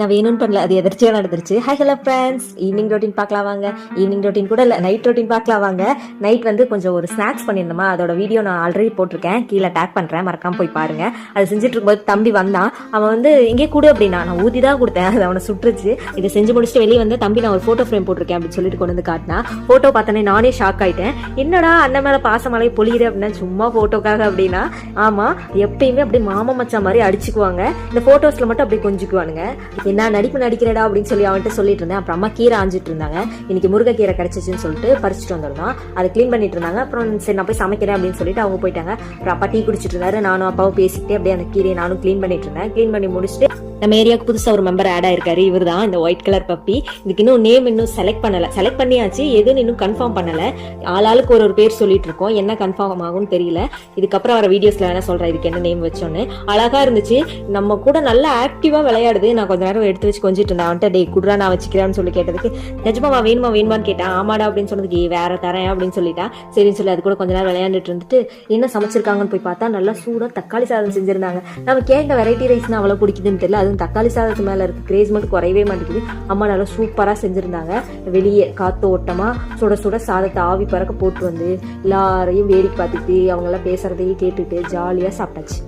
நான் வேணும்னு பண்ணல அது எதிர்ச்சியாக நடந்துருச்சு. High hello friends evening routine பார்க்கலாம் வாங்க. ஈவினிங் ரொட்டீன் கூட இல்லை நைட் ரொட்டீன் பார்க்கலாம் வாங்க. நைட் வந்து கொஞ்சம் ஒரு ஸ்நாக்ஸ் பண்ணியிருந்தோமா அதோட வீடியோ நான் ஆல்ரெடி போட்டிருக்கேன். கீழே டேக் பண்ணுறேன் மறக்காம போய் பாருங்க. அது செஞ்சுட்டு இருக்கும்போது தம்பி வந்தான். அவன் வந்து இங்கே கூட அப்படின்னா நான் ஊதி தான் கொடுத்தேன். அது அவனை சுட்டுருச்சு. இதை செஞ்சு முடிச்சுட்டு வெளியே வந்து தம்பி நான் ஒரு ஃபோட்டோ ஃப்ரேம் போட்டிருக்கேன் அப்படின்னு சொல்லிட்டு கொண்டு வந்து காட்டினா. ஃபோட்டோ பார்த்தோன்னே நானே ஷாக் ஆயிட்டேன். என்னடா அண்ணன் மேலே பாசமலை பொழியுது அப்படின்னா சும்மா ஃபோட்டோக்காக அப்படின்னா? ஆமாம் எப்பயுமே அப்படியே மாமா மச்சான் மாதிரி அடிச்சுக்குவாங்க. இந்த ஃபோட்டோஸில் மட்டும் அப்படியே கொஞ்சிக்குவானுங்க. என்ன நடிப்பு நடிக்கிறடா அப்படின்னு சொல்லி அவன்கிட்ட சொல்லிட்டு இருந்தேன். அப்புறம் அம்மா கீரை ஆஞ்சிட்டு இருந்தாங்க. இன்னைக்கு முருங்கைக்கீரை கிடைச்சிச்சுன்னு சொல்லிட்டு பறிச்சுட்டு வந்திருந்தோம் அதை க்ளீன் பண்ணிட்டு இருந்தாங்க. அப்புறம் சரி நான் போய் சமைக்கிறேன் அப்படின்னு சொல்லிட்டு அவங்க போயிட்டாங்க. அப்புறம் அப்பா டீ குடிச்சிட்டு இருந்தாரு. நானும் அப்பாவும் பேசிக்கிட்டே அப்படியே அந்த கீரையை நானும் க்ளீன் பண்ணிட்டு இருந்தேன். க்ளீன் பண்ணி முடிச்சுட்டு நம்ம ஏரியாவுக்கு புதுசாக ஒரு மெம்பர் ஆட் ஆயிருக்காரு. இவர் தான் இந்த ஒயிட் கலர் பப்பி இதுக்கு இன்னும் நேம் இன்னும் செலக்ட் பண்ணலை. செலக்ட் பண்ணியாச்சு. எதுன்னு இன்னும் கன்ஃபார்ம் பண்ணலை. ஆளாளுக்கு ஒரு ஒரு பேர் சொல்லிட்டு இருக்கோம் என்ன கன்ஃபார்ம் ஆகும்னு தெரியல. இதுக்கப்புறம் வர வீடியோஸ்ல வேணா சொல்றேன். இதுக்கு என்ன நேம் வச்சோன்னு. அழகா இருந்துச்சு. நம்ம கூட நல்லா ஆக்டிவா விளையாடுது. நான் கொஞ்ச நேரம் எடுத்து வச்சு கொஞ்சிட்டு இருந்தேன். அவன்கிட்ட டே குடுறா நான் வச்சுக்கிறேன்னு சொல்லி கேட்டதுக்கு நிஜமாவா வேணுமா வேணுமான்னு கேட்டேன் ஆமாடா அப்படின்னு சொன்னதுக்கு வேற தரேன் அப்படின்னு சொல்லிட்டா. சரின்னு சொல்லி அது கூட கொஞ்ச நேரம் விளையாண்டுட்டு இருந்துட்டு என்ன சமைச்சிருக்காங்கன்னு போய் பார்த்தா நல்லா சூடா தக்காளி சாதம் செஞ்சிருந்தாங்க. நம்ம கேட்ட வெரைட்டி ரைஸ்னா அவ்வளோ பிடிக்குதுன்னு தெரியல. அது அதுவும் தக்காளி சாதத்து மேலே இருக்க கிரேஸ் மட்டும் குறையவே மாட்டேங்குது. அம்மா நல்லா சூப்பராக செஞ்சுருந்தாங்க. வெளியே காத்தோட்டமா சுட சுட சாதத்தை ஆவி பறக்க போட்டு வந்து எல்லாரையும் வேடிக்கை பார்த்துட்டு அவங்கெல்லாம் பேசுகிறதையும் கேட்டுட்டு ஜாலியாக சாப்பிட்டாச்சு.